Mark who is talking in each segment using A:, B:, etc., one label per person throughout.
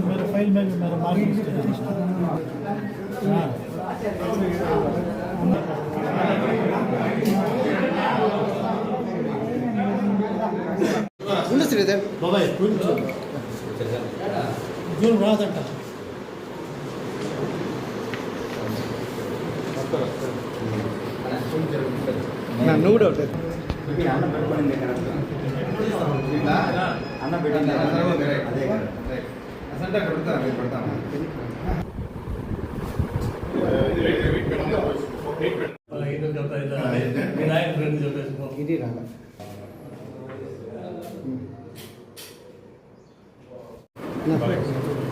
A: मेरे फाइल में भी मेरा मार्किंग
B: ఉంది శ్రీదేవ్
A: బాబాయ్ జూన్ రాదంట
C: మీరు పెడతామా
B: ఇది రాగా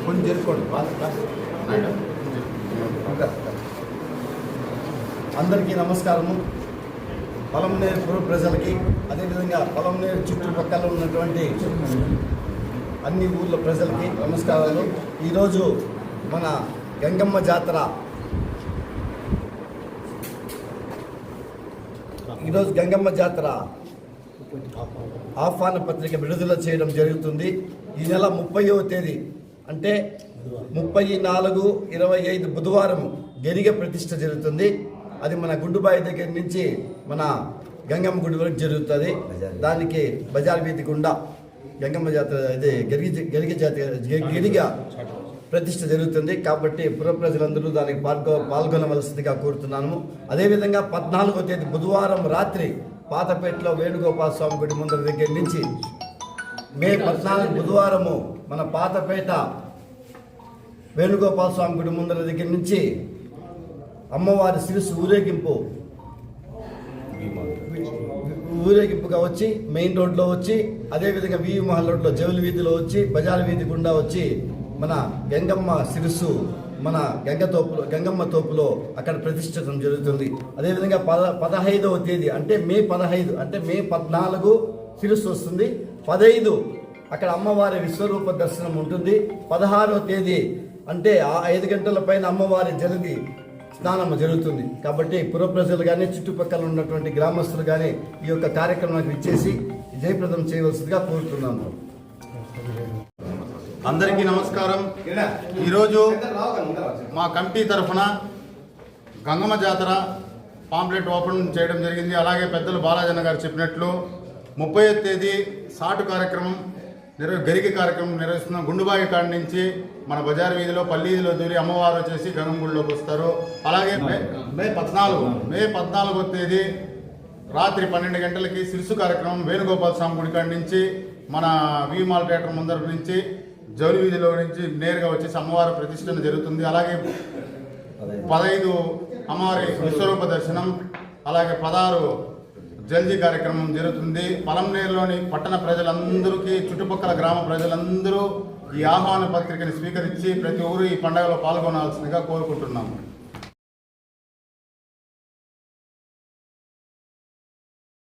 C: కొంచెం చేసుకోండి అందరికీ నమస్కారము. పొలంనేరు పుర ప్రజలకి అదేవిధంగా పొలంనేరు చుట్టుపక్కల ఉన్నటువంటి అన్ని ఊర్ల ప్రజలకి నమస్కారాలు. ఈరోజు మన గంగమ్మ జాతర. ఈరోజు గంగమ్మ జాతర ఆహ్వాన పత్రిక విడుదల చేయడం జరుగుతుంది. ఈ నెల ముప్పైవ తేదీ అంటే ముప్పై నాలుగు ఇరవై ఐదు బుధవారం గెరిగ ప్రతిష్ట జరుగుతుంది. అది మన గుండుబాయి దగ్గర నుంచి మన గంగమ్మ గుడి వరకు జరుగుతుంది. దానికి బజార్ వీధి గుండా గంగమ్మ జాతర ఇది గెరిగి గెరిగ జాతర గెరిగ ప్రతిష్ట జరుగుతుంది. కాబట్టి పుర ప్రజలందరూ దానికి పాల్గొ పాల్గొనవలసిందిగా కోరుతున్నాను అదేవిధంగా పద్నాలుగో తేదీ బుధవారం రాత్రి పాతపేటలో వేణుగోపాల స్వామి గుడి ముందర దగ్గర నుంచి మే పద్నాలుగు బుధవారము మన పాతపేట వేణుగోపాల స్వామి గుడి ముందర దగ్గర నుంచి అమ్మవారి శిరస్సు ఊరేగింపు. ఊరేగింపుగా వచ్చి మెయిన్ రోడ్లో వచ్చి అదేవిధంగా వీవి మహల్ రోడ్లో జవుల వీధిలో వచ్చి బజార్ వీధి గుండా వచ్చి మన గంగమ్మ శిరస్సు మన గంగ తోపులో గంగమ్మ తోపులో అక్కడ ప్రతిష్ఠించడం జరుగుతుంది. అదేవిధంగా పద పదహైదవ తేదీ అంటే మే పదహైదు అంటే మే పద్నాలుగు శిరస్సు వస్తుంది. పదహైదు అక్కడ అమ్మవారి విశ్వరూప దర్శనం ఉంటుంది. పదహారవ తేదీ అంటే ఆ ఐదు గంటల పైన అమ్మవారి జరిగి స్నానం జరుగుతుంది. కాబట్టి పుర ప్రజలు కానీ చుట్టుపక్కల ఉన్నటువంటి గ్రామస్తులు కానీ ఈ యొక్క కార్యక్రమానికి ఇచ్చేసి జయప్రదం చేయవలసిందిగా కోరుతున్నాము.
D: అందరికీ నమస్కారం. ఈరోజు మా కమిటీ తరఫున గంగమ్మ జాతర పాంప్లెట్ ఓపెన్ చేయడం జరిగింది. అలాగే పెద్దలు బాలాజన్న గారు చెప్పినట్లు ముప్పై తేదీ సాటు కార్యక్రమం నిర్వ గరిక కార్యక్రమం నిర్వహిస్తున్నాం. గుండుబాయి కాడి నుంచి మన బజార్ వీధిలో పల్లీదిలో దూరి అమ్మవారు వచ్చేసి గంగమ్మ వస్తారు. అలాగే మే మే పద్నాలుగు మే పద్నాలుగో తేదీ రాత్రి పన్నెండు గంటలకి శిరుసు కార్యక్రమం వేణుగోపాల స్వామి గుడి కాడి నుంచి మన వీమాల్ థియేటర్ ముందర నుంచి జౌలి వీధిలో నుంచి నేరుగా వచ్చేసి అమ్మవారి ప్రతిష్టన జరుగుతుంది. అలాగే పదహైదు అమ్మవారి విశ్వరూప దర్శనం అలాగే పదహారు జల్జీ కార్యక్రమం జరుగుతుంది. పలంనేరులోని పట్టణ ప్రజలందరికీ చుట్టుపక్కల గ్రామ ప్రజలందరూ ఈ ఆహ్వాన పత్రికని స్వీకరించి ప్రతి ఊరు ఈ పండుగలో పాల్గొనాల్సిందిగా కోరుకుంటున్నాము.